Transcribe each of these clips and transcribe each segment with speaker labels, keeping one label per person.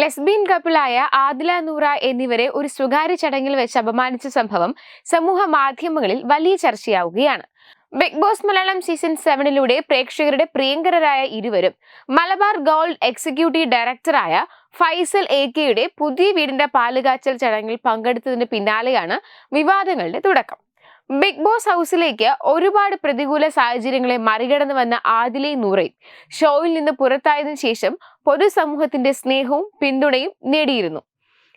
Speaker 1: Lesbian കപ്പിളായ Adila Noora എന്നിവരെ ഒരു സ്വകാര്യ ചടങ്ങിൽ വെച്ച് അപമാനിച്ച സംഭവം സമൂഹ മാധ്യമങ്ങളിൽ വലിയ ചർച്ചയാവുകയാണ്. ബിഗ് ബോസ് മലയാളം സീസൺ സെവനിലൂടെ പ്രേക്ഷകരുടെ പ്രിയങ്കരരായ ഇരുവരും മലബാർ ഗോൾഡ് എക്സിക്യൂട്ടീവ് ഡയറക്ടറായ ഫൈസൽ എ കെയുടെ പുതിയ വീടിന്റെ പാലുകാച്ചൽ ചടങ്ങിൽ പങ്കെടുത്തതിന് പിന്നാലെയാണ് വിവാദങ്ങളുടെ തുടക്കം. ബിഗ് ബോസ് ഹൗസിലേക്ക് ഒരുപാട് പ്രതികൂല സാഹചര്യങ്ങളെ മറികടന്ന് വന്ന ആദിലെ നൂറയും ഷോയിൽ നിന്ന് പുറത്തായതിനു ശേഷം പൊതുസമൂഹത്തിന്റെ സ്നേഹവും പിന്തുണയും നേടിയിരുന്നു.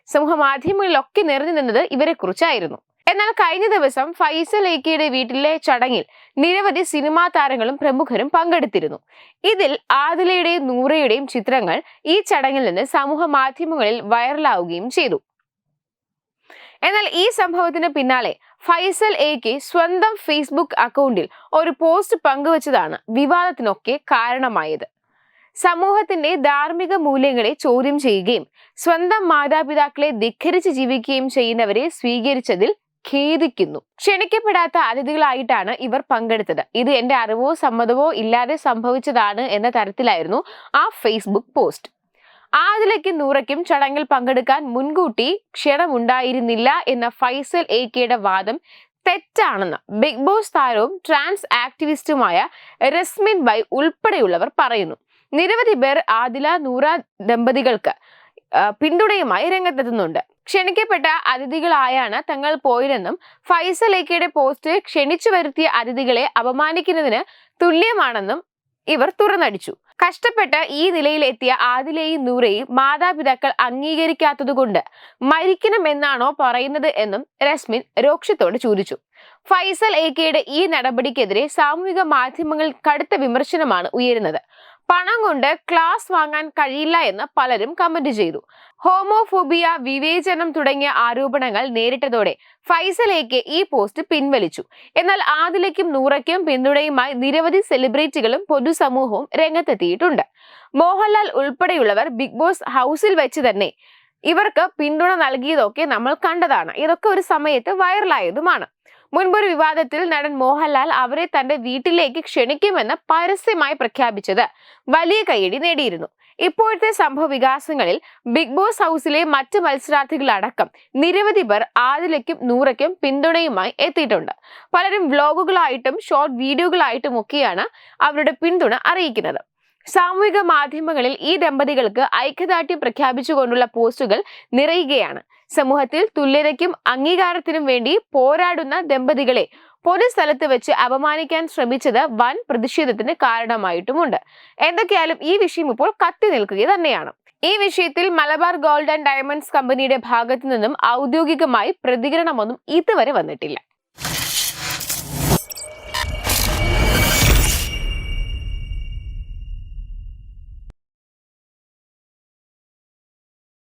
Speaker 1: സമൂഹ മാധ്യമങ്ങളിലൊക്കെ നിറഞ്ഞു നിന്നത് ഇവരെ കുറിച്ചായിരുന്നു എന്നാൽ കഴിഞ്ഞ ദിവസം ഫൈസൽ ഏക്കയുടെ വീട്ടിലെ ചടങ്ങിൽ നിരവധി സിനിമാ താരങ്ങളും പ്രമുഖരും പങ്കെടുത്തിരുന്നു. ഇതിൽ ആദിലയുടെയും നൂറയുടെയും ചിത്രങ്ങൾ ഈ ചടങ്ങിൽ നിന്ന് സമൂഹ മാധ്യമങ്ങളിൽ വൈറലാവുകയും ചെയ്തു. എന്നാൽ ഈ സംഭവത്തിന് പിന്നാലെ ഫൈസൽ എ കെ സ്വന്തം ഫേസ്ബുക്ക് അക്കൗണ്ടിൽ ഒരു പോസ്റ്റ് പങ്കുവച്ചതാണ് വിവാദത്തിനൊക്കെ കാരണമായത്. സമൂഹത്തിന്റെ ധാർമ്മിക മൂല്യങ്ങളെ ചോദ്യം ചെയ്യുകയും സ്വന്തം മാതാപിതാക്കളെ ധിഖരിച്ച് ജീവിക്കുകയും ചെയ്യുന്നവരെ സ്വീകരിച്ചതിൽ ഖേദിക്കുന്നു. ക്ഷണിക്കപ്പെടാത്ത അതിഥികളായിട്ടാണ് ഇവർ പങ്കെടുത്തത്. ഇത് എന്റെ അറിവോ സമ്മതമോ ഇല്ലാതെ സംഭവിച്ചതാണ് എന്ന തരത്തിലായിരുന്നു ആ ഫേസ്ബുക്ക് പോസ്റ്റ്. ആദിലയ്ക്കും നൂറയ്ക്കും ചടങ്ങിൽ പങ്കെടുക്കാൻ മുൻകൂട്ടി ക്ഷണമുണ്ടായിരുന്നില്ല എന്ന ഫൈസൽ എ കെയുടെ വാദം തെറ്റാണെന്ന് ബിഗ് ബോസ് താരവും ട്രാൻസ് ആക്ടിവിസ്റ്റുമായ രസ്മിൻ ബൈ ഉൾപ്പെടെയുള്ളവർ പറയുന്നു. നിരവധി പേർ ആദില നൂറ ദമ്പതികൾക്ക് പിന്തുണയുമായി രംഗത്തെത്തുന്നുണ്ട്. ക്ഷണിക്കപ്പെട്ട അതിഥികളായാണ് തങ്ങൾ പോയതെന്നും ഫൈസൽ എ കെയുടെ പോസ്റ്റ് ക്ഷണിച്ചു വരുത്തിയ അതിഥികളെ അപമാനിക്കുന്നതിന് തുല്യമാണെന്നും ഇവർ തുറന്നടിച്ചു. കഷ്ടപ്പെട്ട് ഈ നിലയിലെത്തിയ ആദിലെയും നൂറയും മാതാപിതാക്കൾ അംഗീകരിക്കാത്തതുകൊണ്ട് മരിക്കണം എന്നാണോ പറയുന്നത് എന്നും രശ്മിൻ രോക്ഷത്തോട് ചോദിച്ചു. ഫൈസൽ എ കെയുടെ ഈ നടപടിക്കെതിരെ സാമൂഹിക മാധ്യമങ്ങളിൽ കടുത്ത വിമർശനമാണ് ഉയരുന്നത്. പണം കൊണ്ട് ക്ലാസ് വാങ്ങാൻ കഴിയില്ല എന്ന് പലരും കമന്റ് ചെയ്തു. ഹോമോഫോബിയ വിവേചനം തുടങ്ങിയ ആരോപണങ്ങൾ നേരിട്ടതോടെ ഫൈസലേക്ക് ഈ പോസ്റ്റ് പിൻവലിച്ചു. എന്നാൽ ആദിലയ്ക്കും നൂറയ്ക്കും പിന്തുണയുമായി നിരവധി സെലിബ്രിറ്റികളും പൊതുസമൂഹവും രംഗത്തെത്തിയിട്ടുണ്ട്. മോഹൻലാൽ ഉൾപ്പെടെയുള്ളവർ ബിഗ് ബോസ് ഹൗസിൽ വെച്ച് തന്നെ ഇവർക്ക് പിന്തുണ നൽകിയതൊക്കെ നമ്മൾ കണ്ടതാണ്. ഇതൊക്കെ ഒരു സമയത്ത് വൈറലായതുമാണ് മുൻപൊരു വിവാദത്തിൽ നടൻ മോഹൻലാൽ അവരെ തന്റെ വീട്ടിലേക്ക് ക്ഷണിക്കുമെന്ന് പരസ്യമായി പ്രഖ്യാപിച്ചത്. വലിയ കയ്യടി നേടിയിരുന്നു. ഇപ്പോഴത്തെ സംഭവ വികാസങ്ങളിൽ ബിഗ് ബോസ് ഹൗസിലെ മറ്റ് മത്സരാർത്ഥികളടക്കം നിരവധി പേർ ആദിലയ്ക്കും നൂറയ്ക്കും പിന്തുണയുമായി എത്തിയിട്ടുണ്ട്. പലരും വ്ലോഗുകളായിട്ടും ഷോർട്ട് വീഡിയോകളായിട്ടും ഒക്കെയാണ് അവരുടെ പിന്തുണ അറിയിക്കുന്നത്. സാമൂഹിക മാധ്യമങ്ങളിൽ ഈ ദമ്പതികൾക്ക് ഐക്യദാർഢ്യം പ്രഖ്യാപിച്ചുകൊണ്ടുള്ള പോസ്റ്റുകൾ നിറയുകയാണ്. സമൂഹത്തിൽ തുല്യതയ്ക്കും അംഗീകാരത്തിനും വേണ്ടി പോരാടുന്ന ദമ്പതികളെ പൊതുസ്ഥലത്ത് വെച്ച് അപമാനിക്കാൻ ശ്രമിച്ചത് വൻ പ്രതിഷേധത്തിന് കാരണമായിട്ടുമുണ്ട്. എന്തൊക്കെയാലും ഈ വിഷയം ഇപ്പോൾ കത്തി നിൽക്കുക തന്നെയാണ്. ഈ വിഷയത്തിൽ മലബാർ ഗോൾഡ് ആൻഡ് ഡയമണ്ട്സ് കമ്പനിയുടെ ഭാഗത്തു നിന്നും ഔദ്യോഗികമായി പ്രതികരണമൊന്നും ഇതുവരെ വന്നിട്ടില്ല.